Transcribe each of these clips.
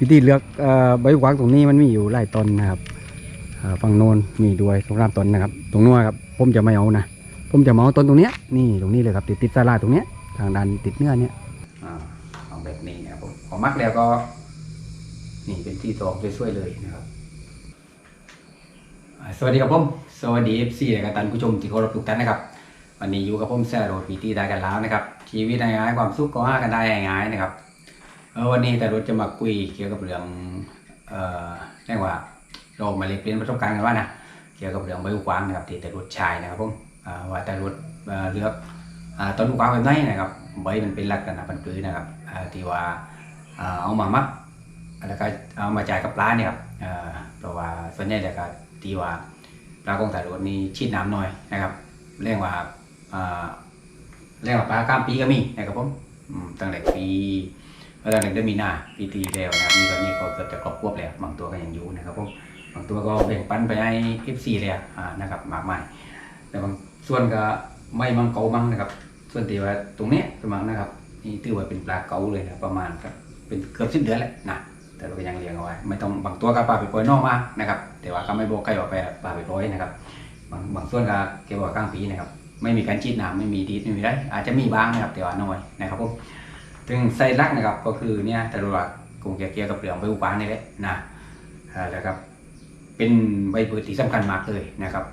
วิธีเลือกใบกวางตรงนี้มันมีอยู่หลายต้นนะครับฝั่งโน้นมีด้วยสองสามต้นนะครับ ตรงนู้นครับผมจะไม่เอานะผมจะมาเอาต้นตรงเนี้ยนี่ตรงนี้เลยครับ ติดติดสลาตรงเนี้ยทางด้านติดเนื้อเนี้ยเอาแบบนี้นะครับผมพอมักแล้วก็ นี่เป็นที่ตอกช่วยๆเลยนะครับสวัสดีครับผมสวัสดีเอฟซีและกัตันผู้ชมที่เคารพทุกท่านนะครับ วันนี้อยู่กับผมแซโรดพีตีได้กันแล้วนะครับชีวิตง่ายๆความสุขก็ห้ากันได้ง่ายๆนะครับ วันนี้แต่รถจะมาคุยเกี่ยวกับเรื่องเอ่อเรียกว่าเรามาเรียนเปลี่ยนประสบการณ์กันว่านะเกี่ยวกับเรื่องใบหูกวางนะครับที่แต่รถชายนะครับผมว่าแต่รถเลือกอ่าต้นหูกวางแบบไหนนะครับใบมันเป็นลักษณะพันธุ์นะครับที่ว่าเอามามักแล้วก็เอามาจ่ายกับปลาเนี่ยครับเพราะว่าส่วนใหญ่แล้วก็ที่ว่าปลาของสายรถนี่ชีดน้ำน้อยนะครับเรียกว่าเรียกว่าปลาข้ามปีก็มีนะครับผมตั้งแต่ปี ตั้งแต่เดือนมีหน้าปีที่แล้วนะครับนี่ตอนนี้ก็เกือบจะครอบควบแล้วบางตัวก็ยังอยู่นะครับผมบางตัวก็แบ่งปันไปให้ F4 เลยอ่านะครับมากมายแต่บางส่วนก็ไม่มังเกามังนะครับ ส่วนที่ว่าตรงนี้ยประมาณนะครับนี่ถือว่าเป็นปลาเก๋าเลยนะประมาณครับเป็นเกือบสิบเดือนแล้วนะแต่เราก็ยังเลี้ยงเอาไว้ไม่ต้องบางตัวก็ปลาไปปล่อยนอกมานะครับ แต่ว่าก็ไม่บอกใครว่าไปปลาไปปล่อยนะครับบางบางส่วนก็เก็บไว้กลางปีนะครับ ไม่มีการฉีดน้ำไม่มีดีดไม่มีได้อาจจะมีบ้างนะครับแต่ว่าน้อยนะครับผม ถึงไซรักนะครับก็คือเนี่ยแต่ว่าคงจะเกี่ยวกับเรื่องใบอุปางนี่แหละนะอ่าแล้วครับ เป็นใบพืชที่สำคัญมากเลยนะครับ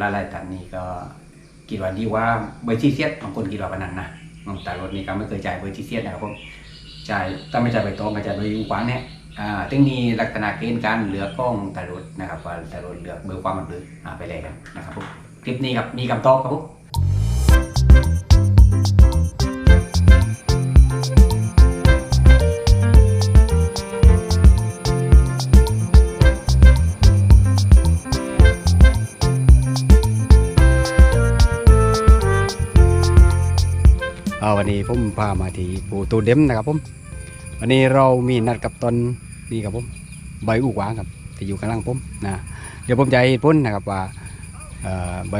ละลายตันนี้ก็คิดว่าดีว่าใบที่เสียดบางคนคิดว่าปานนั้นนะบางแต่รถนี้ก็ไม่เคยจ่ายใบที่เสียดนะครับผมจ่ายถ้าไม่จ่ายใบตองก็จ่ายใบยูกางเนี่ยอ่าซึ่งมีลักษณะเกณฑ์การเหลือกล้องแต่รถนะครับว่าแต่รถเหลือเบอร์ความมันเบอร์อ่าไปเลยกันนะครับผมคลิปนี้ครับมีคำตอบครับผม วันนี้ผมพามาที่ปูตูเด็มนะครับผมวันนี้เรามีนัดกับตอนนี่ครับผมใบอูกวางครับที่อยู่ข้างล่างผมนะเดี๋ยวผมจะให้เหตุผลนะครับว่าใบ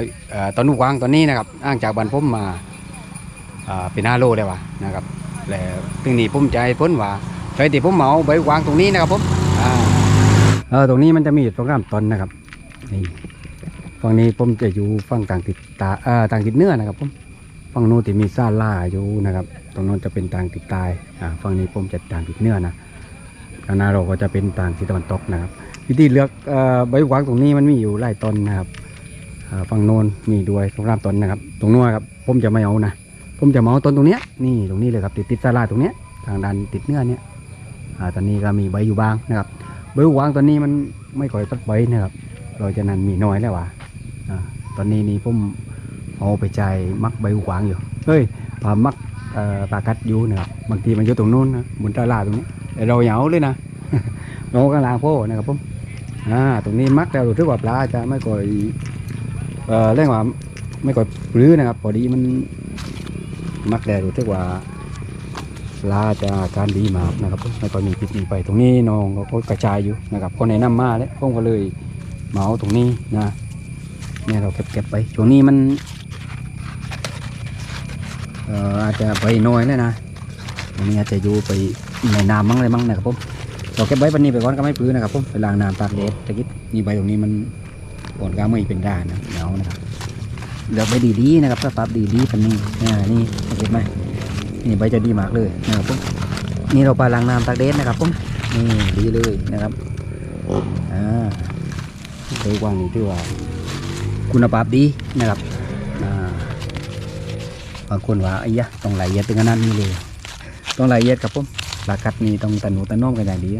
ตอนอูกวางตอนนี้นะครับอ้างจากบ้านผมมาเป็นห้าโลได้ว่านะครับแล้วตึงนี้ผมจะให้เหตุผลว่าใครที่ผมเหมาใบอูกวางตรงนี้นะครับผมเออตรงนี้มันจะมีอยู่ตรงกลางตอนนะครับนี่ฝั่งนี้ผมจะอยู่ฝั่งต่างติดตาต่างติดเนื้อนะครับผม ฝั่งโน้นที่มีซาล่าอยู่นะครับ ตรงโน้นจะเป็นทางติดใตายอ่าฝั่งนี้ผมจะทางติดเหนื้อนะทางนาเราก็จะเป็นทางทิศตะวันตกนะครับ วิธีเลือกอใบหวางตรงนี้มันมีอยู่หลายต้นนะครับอ่าฝั่งโน้นมีด้วยสองสามต้นนะครับ ตรงโน้นครับผมจะไม่เอานะผมจะมาเอาต้นตรงเนี้ยนี่ตรงนี้เลยครับติดติดซาล่าตรงเนี้ยทางด้านติดเนื้อเนี้ยอ่าตอนนี้ก็มีใบอยู่บ้างนะครับใบหวางตอนนี้มันไม่ค่อยตัดใบนะครับเราจะนั้นมีน้อยแล้วว่ะอ่าตอนนี้นี่ผม เอาไปใจมักใบหูกวางอยู่เฮ้ยปลามักปลากัดอยู่นะครับบางทีมันอยู่ตรงนู้นนะบนตลาดตรงนี้แต่เราเหยาเลยนะเรากำลังโพนะครับผมอ่าตรงนี้มักแต่รู้สึกว่าปลาจะไม่ค่อยเอ่อเรียกว่าไม่ค่อยปลื้อนะครับพอดีมันมักแต่รู้สึกว่าปลาจะการดีมากนะครับไม่ค่อยมีพิษมีไปตรงนี้น้องก็กระจายอยู่นะครับคนแนะนำมาแล้วผมก็เลยเหมาตรงนี้นะเนี่ยเราเก็บเก็บไปช่วงนี้มัน อาจจะไปน้อยเลยนะตรงนี้อาจจะอยู่ไปในน้ำมั้งอะไรมั้งนะครับผมเราเก็บไว้ปันนี้ไปก่อนก็ไม่พื้นนะครับผมไปล้างน้ำตากแดดตะกี้นี่ใบตรงนี้มันอ่อนก้าไม่เป็นด้านนะเหนียวนะครับเลือกใบดีๆนะครับถ้าปรับดีๆปันนี้อ่านี่เห็นไหมนี่ใบจะดีมากเลยนะครับผมนี่เราไปล้างน้ำตากแดดนะครับผมนี่ดีเลยนะครับอ่าใบกว้างนี่ที่ว่าคุณภาพดีนะครับอ่า บางคนว่าไอ้ยะต้องลเอียดถึงขนาดนี้เลย ต้องลเอียดครับผมปลากัดนี่ต้องตะหนูตะน้อมกันอย่างดี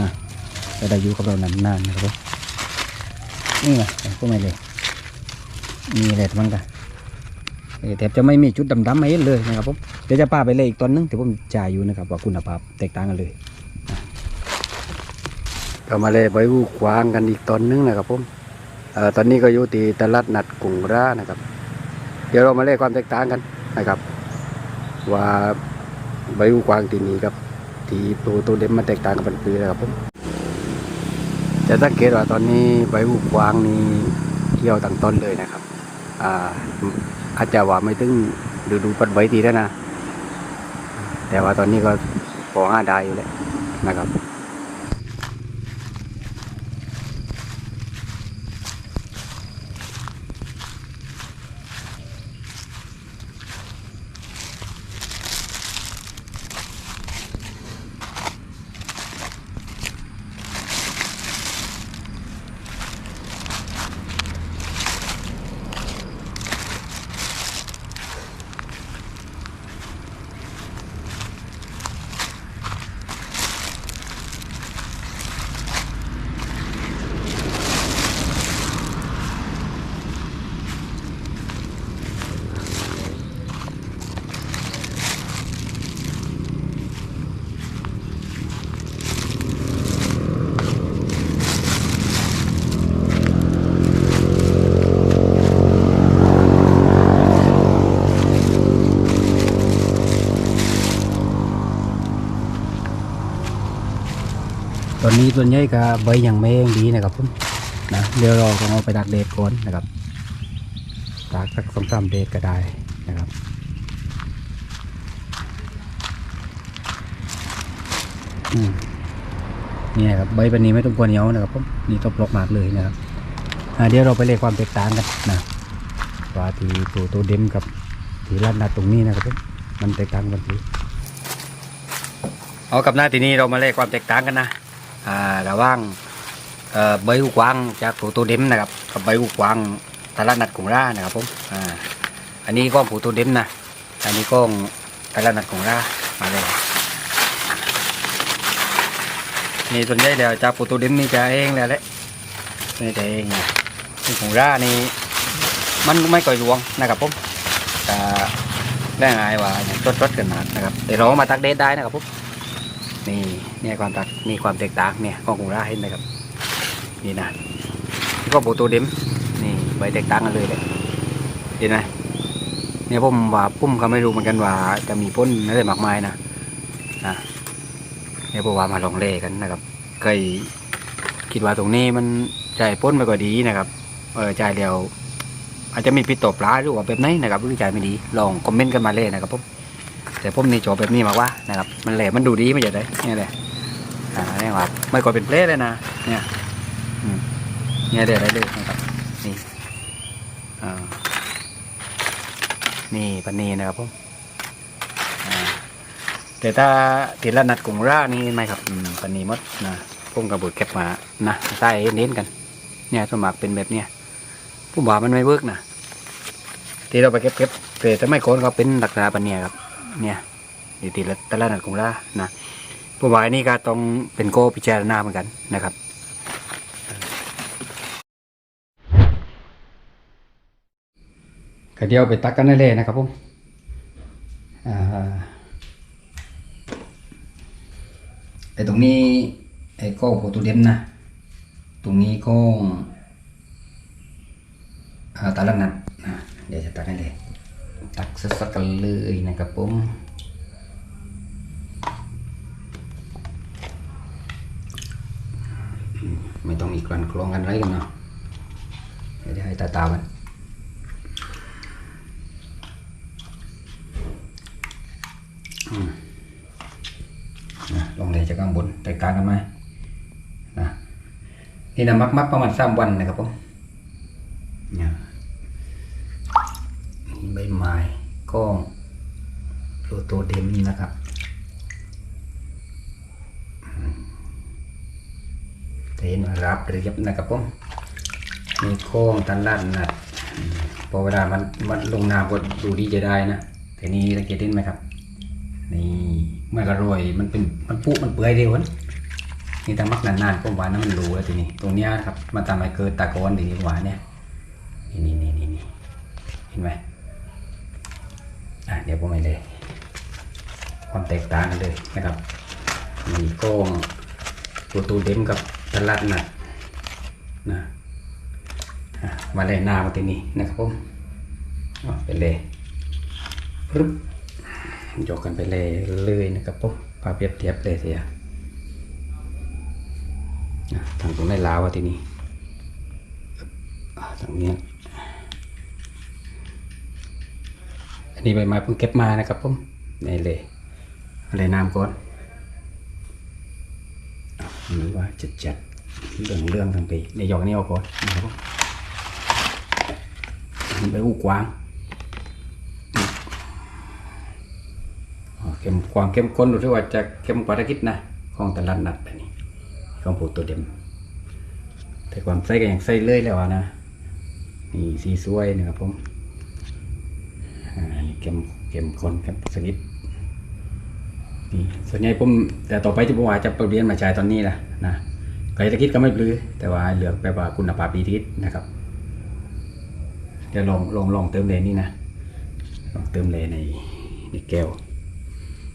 นะจะได้อยู่กับเรานานๆนะครับผมนี่ไงพวกไม่เลยนี่แหละมันกันเออแทบจะไม่มีจุดดำๆให้เห็นเลยนะครับผมเดี๋ยวจะป้าไปเลยอีกตอนนึงที่ผมจ่ายอยู่นะครับว่าคุณภาพแตกต่างกันเลยนะก็มาเลยใบวูควางกันอีกตอนนึงนะครับผมเอ่อตอนนี้ก็อยู่ที่ตลาดนัดกรุงรานะครับ ดี๋ยวเรามาเล่ความแตกต่างกันนะครับ ว่าใบหูกวางที่นี่ครับ ที่ตัวตัวเด็มมันแตกต่างกันเป็นปีนะครับผมจะสังเกตว่าตอนนี้ใบหูกวางนี่เกี่ยวตั้งต้นเลยนะครับอ่าอาจจะว่าไม่ถึงดูดูปัดใบทีแล้วนะ แต่ว่าตอนนี้ก็พอห้าได้อยู่แล้วนะครับ ตอนนี้ส่วนใหญ่ก็ใบอยังไม่แห้งดีนะครับผมนะเดี๋ยวเราต้องเอาไปตากแดดก่อนนะครับตากสักสองสามเดดก็ได้นะครับอืมนี่นะครับใบแบบนี้ไม่ต้องกลัวเหนียวนะครับผมนี่ตบลกมากเลยนะครับอ่าเดี๋ยวเราไปเลยความแตกต่างกันนะว่าที่ตัวตัวเดมกับที่รัดนัดตรงนี้นะครับผมมันแตกต่างกันทีเอากับหน้าทีนี้เรามาเลขความแตกต่างกันนะ อ่าระว่างเอ่อใบหูกวางจากผูตัวเด็มนะครับกับใบหูกวางตลาดนัดของร่านะครับผมอ่าอันนี้ก็ผูตัวเด็มนะอันนี้ก็ตลาดนัดของร่ามาเลยนี่ส่วนใหญ่เดี๋ยวจากผูตัวเด็มนี่จะเองแล้วแหละนี่จะเองนะนี่ของร่านี่มันไม่ก่อยหลวงนะครับผมแต่ได้ไงว่าอย่างรดๆกันมานะครับแต่เราเอามาตักเดทได้นะครับผม นี่เนี่ยความตักมีความแตกต่างเนี่ยของกุราเห็นไหมครับนี่นะนี่ก็โบตัวเดมนี่ใบแตกต่างกันเลยเลยเห็นไหมเนี่ยผมว่าพุ่มก็ไม่รู้เหมือนกันว่า จะมีพ้นอะไรมากมายนะนะเนี่ยผมว่ามาลองเล่กันนะครับเคยคิดว่าตรงนี้มันใจายพ้นไปก็ดีนะครับเออใจายเดียวอาจจะมีพิษตบปลาหรือว่าแบบไหนนะครับหรือใจายไม่ดีลองคอมเมนต์กันมาเลยนะครับผม แต่ผมนี่จบแบบนี้มากว่านะครับมันแหลมมันดูดีไม่ใช่เลยเนี่ยเลยอ่าเนี่ยว่าไม่ก่อเป็นเพลสเลยนะเนี่ยเนี่ยเดี๋ยวได้เลยนะครับนี่อ่านี่ปันนีนะครับผมอ่าแต่ถ้าติดละนัดกลุ่มร่านี่ไหมครับปันนีมดนะผมกับบุตรเก็บมานะใต้เน้นกันเนี่ยสมัครเป็นแบบเนี้ยผมว่ามันไม่เวิร์กนะที่เราไปเก็บเก็บแต่ไม่โคนก็เป็นหลักษณะปันเนียครับ เนี่ยอยู่ที่ละต่ละนัดของล่านะผู้วายนี่ก็ต้องเป็นโก้พิจารณาเหมือนกันนะครับก็เดี๋ยวไปตักกันได้เลยนะครับผมอ่าไอ้ตรงนี้ไอ้ก้องโปรตูเดมนะ ตรงนี้ก้องอ่าตาละนัดนะเดี๋ยวจะตักได้เลย ตักสักกันเลยนะครับผมไม่ต้องมีกลั่นกรองกันไรกันเนาะเดี๋ยวให้ตาตากันลองเลยจากข้างบนแต่กต่างกันไหมนะนี่นะมักมักๆประมาณสามวันนะครับผมเนี่ย นี่ใบไม้ ก็โลโตเดมนี่นะครับ เห็นรับเรียบนะครับผมมีโค้งตันลัดนัดอืมพอเวลามันมันลงน้ำก็ดูดีจะได้นะแต่นี้สังเกตเห็นไหมครับ นี่มันก็โรยมันเป็นมันปุ๊มันเปื่อยเร็วนะนี่ถ้ามักนานๆก็หวานนะมันรู้แล้วทีนี้ ตรงเนี้ยครับมันทำให้เกิดตะกอนดีหวานเนี่ย นี่นี่นี่นี่เห็นไหม อะเดี๋ยวผมไปเลย ความแตกต่างกันเลยนะครับมีกล้องตัวตูเดมกับตลาดนัดนะอะมาเลยหน้ามาที่นี่นะครับผมเอาไปเลยปึ๊บยกกันไปเลยเลยนะครับผมพาเปรียบเทียบเลยเสียอะทางตรงได้ลาวะที่นี่ทางนี้ย อั นนี้ใบไม้เพิ่งเก็บมานะครับผมนี่เลยอะไรน้ำก่อนหรือว่าจัดจัดเรื่องเรื่องทั้งปีในหยอกนี่เอาก่อนนะครับผมมันไปหูกวางเข้มความเข้มข้นดูที่ว่าจะเข้มกว่าตะกิดนะของตลาดนัดแบบนี้ของผูตัวเด่มแต่ความใส่ก็ยังใส่เลยแล้วนะนี่สีสวยนะครับผม เข้มเข้มข้นเข้มสกิดนี่ส่วนใหญ่ผมแต่ต่อไปที่ผมว่าจะไปเรียนมาใช้ตอนนี้แหละนะไก่ตะคิดก็ไม่ปลือ แต่ว่าเหลือกแบบว่าคุณภาพดีทิศนะครับเดี๋ยวลองลองลองเติมเลนนี่นะลองเติมเลนในในแก้ว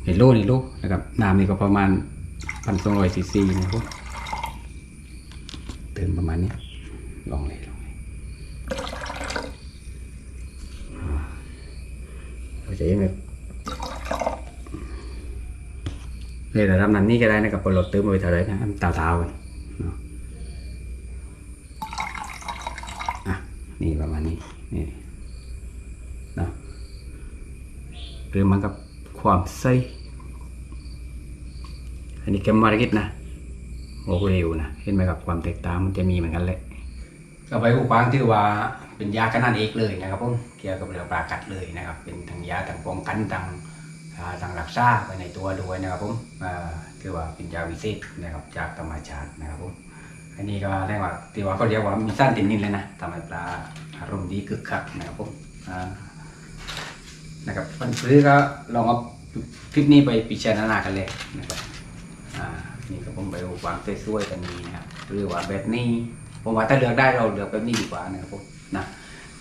ในโลในโลนะครับน้ำนี่ก็ประมาณพันสองร้อยซีซีนะครับเติมประมาณนี้ลองเลยลองเลยเรา จะยังไงเลยระดับนั้นนี่ก็ได้นะครับพอเราเติมไปเท่าไรนะตาเท้าๆกันอะนี่ประมาณนี้นี่เนาะหรือมันกับความใสอันนี้แกมมาร์กิตนะโอ้เร็วนะเห็นไหมครับความแตกต่างมันจะมีเหมือนกันแหละ ก็ไปผู้กวางถือว่าเป็นยากันนั่นเองเลยนะครับผมเกี่ยวกับเรื่องปลากัดเลยนะครับ เป็นทั้งยาทั้งป้องกันทั้งอ่าทางรักษาไปในตัวด้วยนะครับผมคือว่าเป็นยาวิเศษนะครับจากธรรมชาตินะครับผมอันนี้ก็เรียกว่าที่ว่าเขาเรียกว่ามีสั้นตินนินเลยนะทำให้ปลาอารมณ์ดีคึกคักนะครับผมนะครับมันซื้อก็ลองเอาคลิปนี้ไปพิจารณากันเลยนะครับอ่านี่ก็ผมไปวางสวยๆกันนี้นะครับหรือว่าแบบนี้ ผมว่าถ้าเลือกได้เราเลือกแบบนี้ดีกว่านะครับผมนะ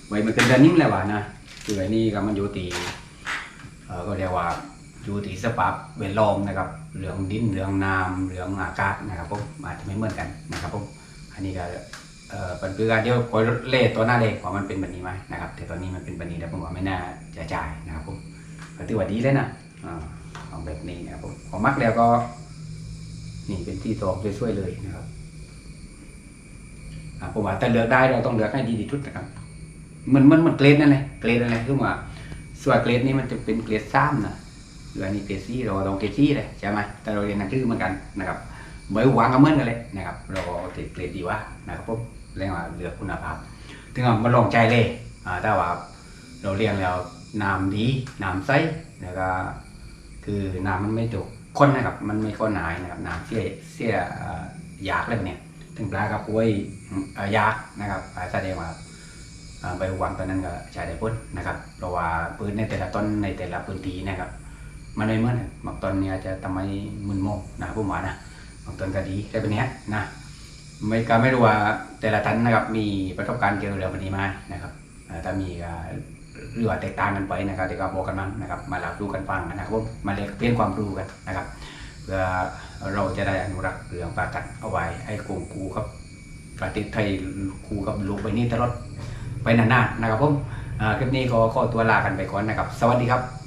ไว้มันเป็นแบบนี้เลยว่านะคือไอ้นี่ก็มันอยู่ตีเอ่อก็เรียกว่าอยู่ที่สภาพแวดล้อมนะครับเรื่องดินเรื่องน้ำเรื่องอากาศนะครับผมอาจจะไม่เหมือนกันนะครับผมอันนี้ก็เอ่อเป็นคือการเดียวคอยเล่ตัวหน้าเลขว่ามันเป็นแบบนี้ไหมนะครับ แต่ตอนนี้มันเป็นแบบนี้แล้วผมว่าไม่น่าจะจ่ายนะครับผมก็ถือว่าดีเลยนะอ่าเอาแบบนี้นะครับผมพองมักแล้วก็ นี่เป็นที่ตองสวยๆเลยนะครับ ผมว่าแต่เลือกได้เราต้องเลือกให้ดีที่สุดนะครับเหมันเหมันเหมันเกรดนั่นแหละเกรดอะไรคือว่าส่วนเกรดนี้มันจะเป็นเกรดซ้ำนะหรืออันนี้เกรดซี่เราต้องเกรดซี่เลยใช่ไหมแต่เราเรียนหนังสือเหมือนกันนะครับใบหวางก็เมือนกันเลยนะครับ เราติดเกรดดีว่านะครับผมเรียกว่าเลือกคุณภาพถึงเอามาลองใจเลยอ่าถ้าว่าเราเรียนแล้วน้ำดีน้ำใสแล้วก็คือน้ำมันไม่ตกข้นนะครับ มันไม่ข้นหนายนะครับน้ำเสียเสียเอ่อยากเลยเนี่ย ถึงปลากับกล้วยเอ่อยานะครับอ่าแสดงว่าใบหวานตัวนั้นก็ใช้ได้พ้นนะครับ เพราะว่าปืนในแต่ละต้นในแต่ละพื้นที่นะครับ มันไม่เหมือนบางต้นเนี่ยจะทำให้มึนโมนะผู้หมอนะบางต้นก็ดีแต่เป็นเนี้ยนะไม่ก็ไม่รู้ว่าแต่ละท่านนะครับมีประสบการณ์เกี่ยวกับเรื่องนี้ไหมานะครับถ้ามีก็หรือว่าแตกต่างกันไปนะครับเดี๋ยวก็บอกกันมั้งนะครับ มารับรู้กันฟังนะครับผมมาเรียนเปลี่ยนความรู้กันนะครับเพื่อ เราจะได้อนุรักษ์เรื่องปากัดเอาไว้ให้คงคูครับประเทศไทยคูกับโลกไปนี้ตลอดไปนานๆนะครับผมคลิปนี้ก็ขอตัวลากันไปก่อนนะครับ สวัสดีครับ